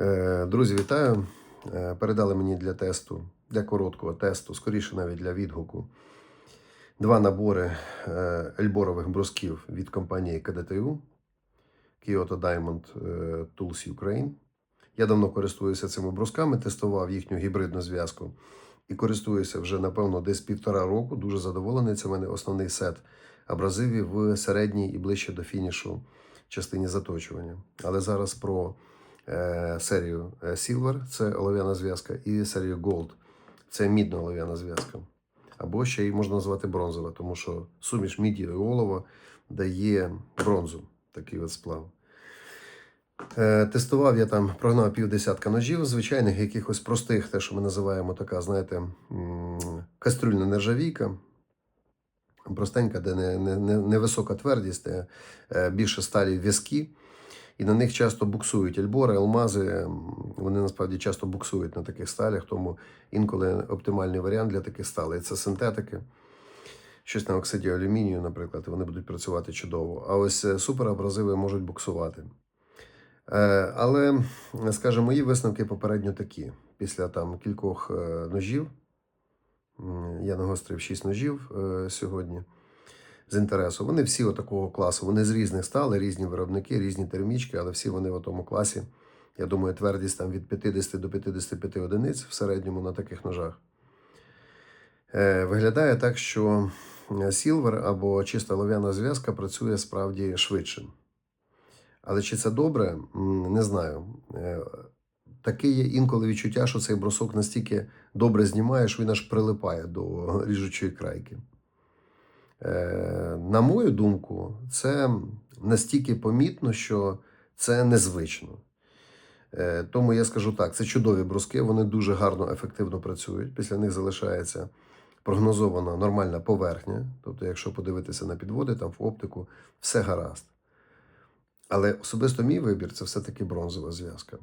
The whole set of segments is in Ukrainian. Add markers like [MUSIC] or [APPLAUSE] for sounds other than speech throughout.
Е, Друзі, вітаю. Е, Передали мені для тесту, для короткого тесту, скоріше навіть для відгуку. Два набори е, ельборових брусків від компанії КДТУ Kyoto Diamond Tools Ukraine. Я давно користуюся цими брусками, тестував їхню гібридну зв'язку і користуюся вже, напевно, десь півтора року. Дуже задоволений. Це в мене основний сет абразивів в середній і ближче до фінішу частині заточування. Але зараз про серію е, Silver, це олов'яна зв'язка, і серію Gold, це мідна олов'яна зв'язка. Або ще її можна назвати бронзова, тому що суміш міді і олова дає бронзу, такий от сплав. Е, Тестував я там, прогнав півдесятка ножів, звичайних якихось простих, те, що ми називаємо така, знаєте, кастрюльна нержавійка. Простенька, де не, не, не, невисока твердість, е, більше сталі в'язки. І на них часто буксують ельбори, алмази. Вони насправді часто буксують на таких сталях, тому інколи оптимальний варіант для таких сталей це синтетики. Щось на оксиді алюмінію, наприклад, вони будуть працювати чудово. А ось е, суперабразиви можуть буксувати. Е, Але, скажімо, мої висновки попередньо такі. Після там кількох е, ножів, я нагострив 6 ножів сьогодні з інтересу. Вони всі отакого класу. Вони з різних стали, різні виробники, різні термічки, але всі вони в тому класі. Я думаю, твердість там від 50 до 55 одиниць в середньому на таких ножах. Е, Виглядає так, що Silver або чиста лов'яна зв'язка працює справді швидше. Але чи це добре, не знаю. Е, Таке є інколи відчуття, що цей брусок настільки добре знімає, що він аж прилипає до ріжучої крайки. Е, На мою думку, це настільки помітно, що це незвично. Е, Тому я скажу так: це чудові бруски, вони дуже гарно, ефективно працюють. Після них залишається прогнозована нормальна поверхня. Тобто, якщо подивитися на підводи, там в оптику, все гаразд. Але особисто мій вибір це все-таки бронзова зв'язка.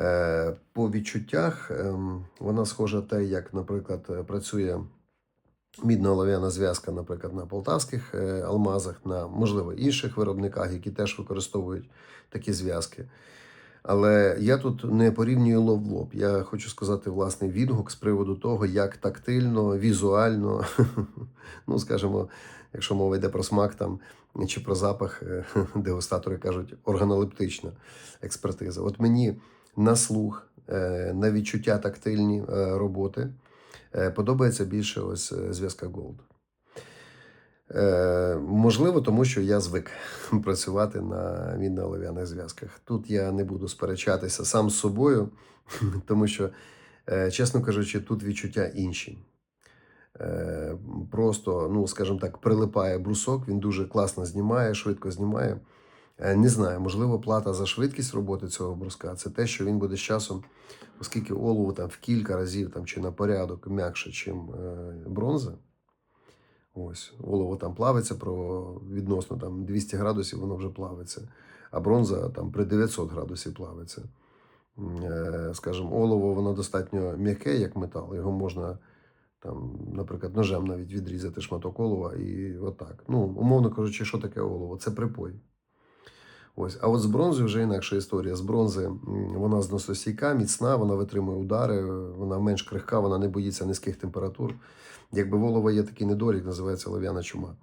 Е, По відчуттях ем, вона схожа те, як, наприклад, працює мідна олов'яна зв'язка, наприклад, на полтавських е, алмазах, на можливо інших виробниках, які теж використовують такі зв'язки. Але я тут не порівнюю лоб в лоб. Я хочу сказати власний відгук з приводу того, як тактильно, візуально, [LAUGHS] ну скажімо, якщо мова йде про смак там чи про запах, е, [LAUGHS] дегустатори кажуть, органолептична експертиза. От мені на слух, е, на відчуття тактильні роботи подобається більше ось е, зв'язка Gold. Е, можливо, тому що я звик [LAUGHS] працювати на мідно-олов'яних зв'язках. Тут я не буду сперечатися сам з собою, [LAUGHS] тому що, е, чесно кажучи, тут відчуття інші. Е, Просто, ну, скажімо так, прилипає брусок, він дуже класно знімає, швидко знімає. Е, Не знаю, можливо, плата за швидкість роботи цього бруска це те, що він буде з часом, оскільки олово там в кілька разів там, чи на порядок м'якше, ніж бронза. Ось, олово там плавиться про відносно там 200 градусів, воно вже плавиться. А бронза там при 900 градусів плавиться. Е, Скажімо, олово воно достатньо м'яке, як метал. Його можна там, наприклад, ножем навіть відрізати шматок олова і отак. Ну, умовно кажучи, що таке олово? Це припой. Ось. А от з бронзою вже інакша історія. З бронзи вона зносостійка, міцна, вона витримує удари, вона менш крихка, вона не боїться низьких температур. Якби в олова є такий недолік, називається олов'яна чума.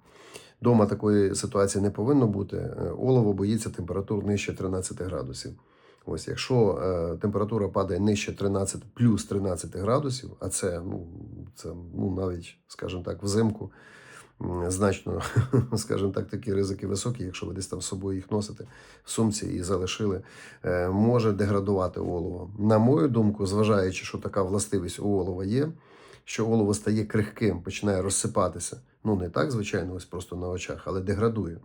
Дома такої ситуації не повинно бути. Е, Олово боїться температур нижче 13 градусів. Ось, якщо е, температура падає нижче 13, плюс 13 градусів, а це, ну, це ну, навіть, скажімо так, взимку значно, [LAUGHS] скажімо так, такі ризики високі, якщо ви десь там з собою їх носите в сумці і залишили, е, може деградувати олово. На мою думку, зважаючи, що така властивість у олова є, що олово стає крихким, починає розсипатися. Ну, не так, звичайно, ось просто на очах, але деградує.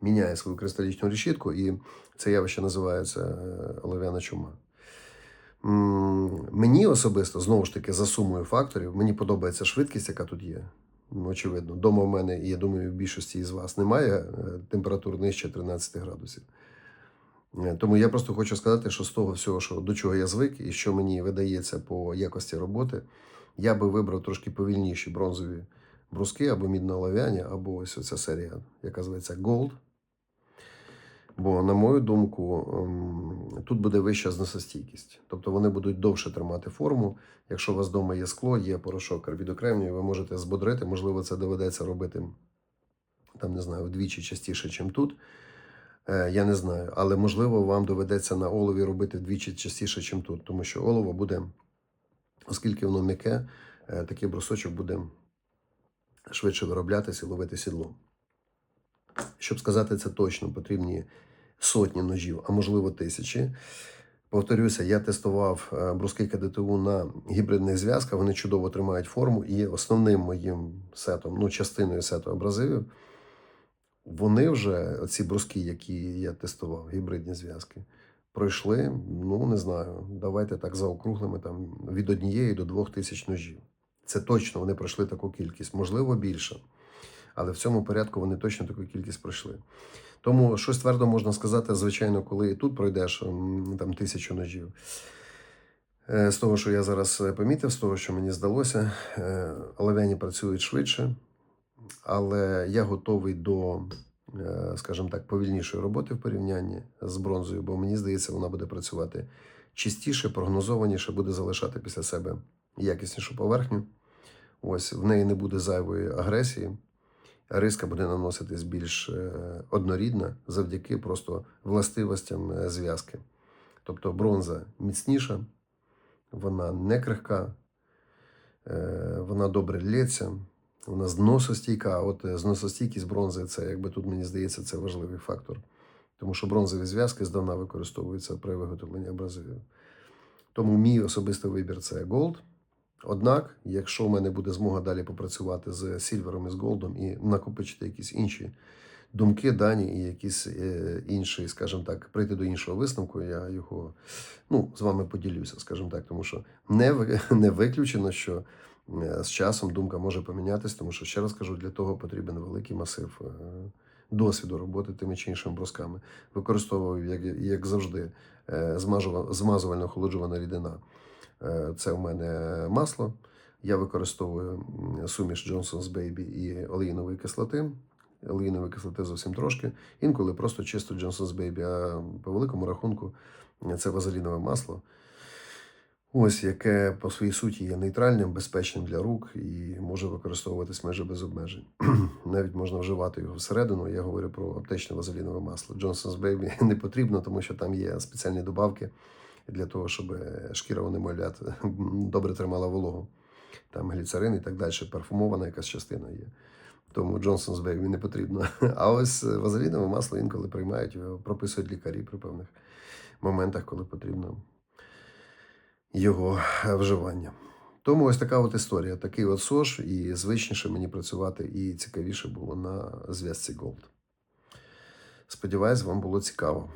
Міняє свою кристалічну решітку, і це явище називається е, олов'яна чума. Мені особисто, знову ж таки, за сумою факторів, мені подобається швидкість, яка тут є. Ну, очевидно, дома в мене, і я думаю, в більшості із вас немає е, температур нижче 13 градусів. Е, Тому я просто хочу сказати, що з того всього, що до чого я звик, і що мені видається по якості роботи, я би вибрав трошки повільніші бронзові бруски або мідно-олов'яні, або ось оця серія, яка зветься Gold. Бо, на мою думку, ем, тут буде вища зносостійкість. Тобто вони будуть довше тримати форму. Якщо у вас вдома є скло, є порошок карбідокремнію, ви можете збодрити. Можливо, це доведеться робити там, не знаю, вдвічі частіше, ніж тут. Е, Я не знаю, але можливо вам доведеться на олові робити вдвічі частіше, ніж тут, тому що олово буде, оскільки воно м'яке, е, такий брусочок буде швидше вироблятися і ловити сідло. Щоб сказати це точно, потрібні сотні ножів, а можливо тисячі. Повторюся, я тестував е, бруски КДТУ на гібридних зв'язках, вони чудово тримають форму, і основним моїм сетом, ну, частиною сету абразивів, вони вже, ці бруски, які я тестував, гібридні зв'язки, пройшли, ну не знаю, давайте так заокруглими там від однієї до двох тисяч ножів. Це точно вони пройшли таку кількість, можливо, більше. Але в цьому порядку вони точно таку кількість пройшли. Тому щось твердо можна сказати, звичайно, коли і тут пройдеш там тисячу ножів. Е, З того, що я зараз е, помітив, з того, що мені здалося, е, олов'яні працюють швидше, але я готовий до, скажімо так, повільнішої роботи в порівнянні з бронзою, бо мені здається, вона буде працювати чистіше, прогнозованіше, буде залишати після себе якіснішу поверхню. Ось в неї не буде зайвої агресії. Риска буде наноситись більш е, однорідна завдяки просто властивостям е, зв'язки. Тобто бронза міцніша, вона не крихка, е, вона добре лється, вона зносостійка. От зносостійкість бронзи це, якби тут мені здається, це важливий фактор. Тому що бронзові зв'язки здавна використовуються при виготовленні абразивів. Тому мій особистий вибір це Gold. Однак, якщо в мене буде змога далі попрацювати з сільвером і з голдом і накопичити якісь інші думки, дані і якісь е, інші, скажімо так, прийти до іншого висновку, я його ну, з вами поділюся, скажімо так, тому що не, [LAUGHS] не виключено, що е, з часом думка може помінятися, тому що ще раз кажу, для того потрібен великий масив е, досвіду роботи тими чи іншими брусками. Використовував, як, як завжди, змазувально охолоджувана рідина. Е, Це у мене масло. Я використовую суміш Johnson's Baby і олеїнової кислоти. Олеїнової кислоти зовсім трошки. Інколи просто чисто Johnson's Baby, а по великому рахунку це вазелінове масло. Ось яке по своїй суті є нейтральним, безпечним для рук і може використовуватись майже без обмежень. [CLEARS THROAT] Навіть можна вживати його всередину. Я говорю про аптечне вазелінове масло. Johnson's Baby [LAUGHS] не потрібно, тому що там є спеціальні добавки для того, щоб шкіра онемолят [LAUGHS] добре тримала вологу. Там гліцерин і так далі, парфумована якась частина є. Тому Johnson's Baby не потрібно. [LAUGHS] А ось вазелінове масло інколи приймають, його прописують лікарі при певних моментах, коли потрібно його вживання. Тому ось така от історія. Такий от сош, і звичніше мені працювати, і цікавіше було на зв'язці Gold. Сподіваюсь, вам було цікаво.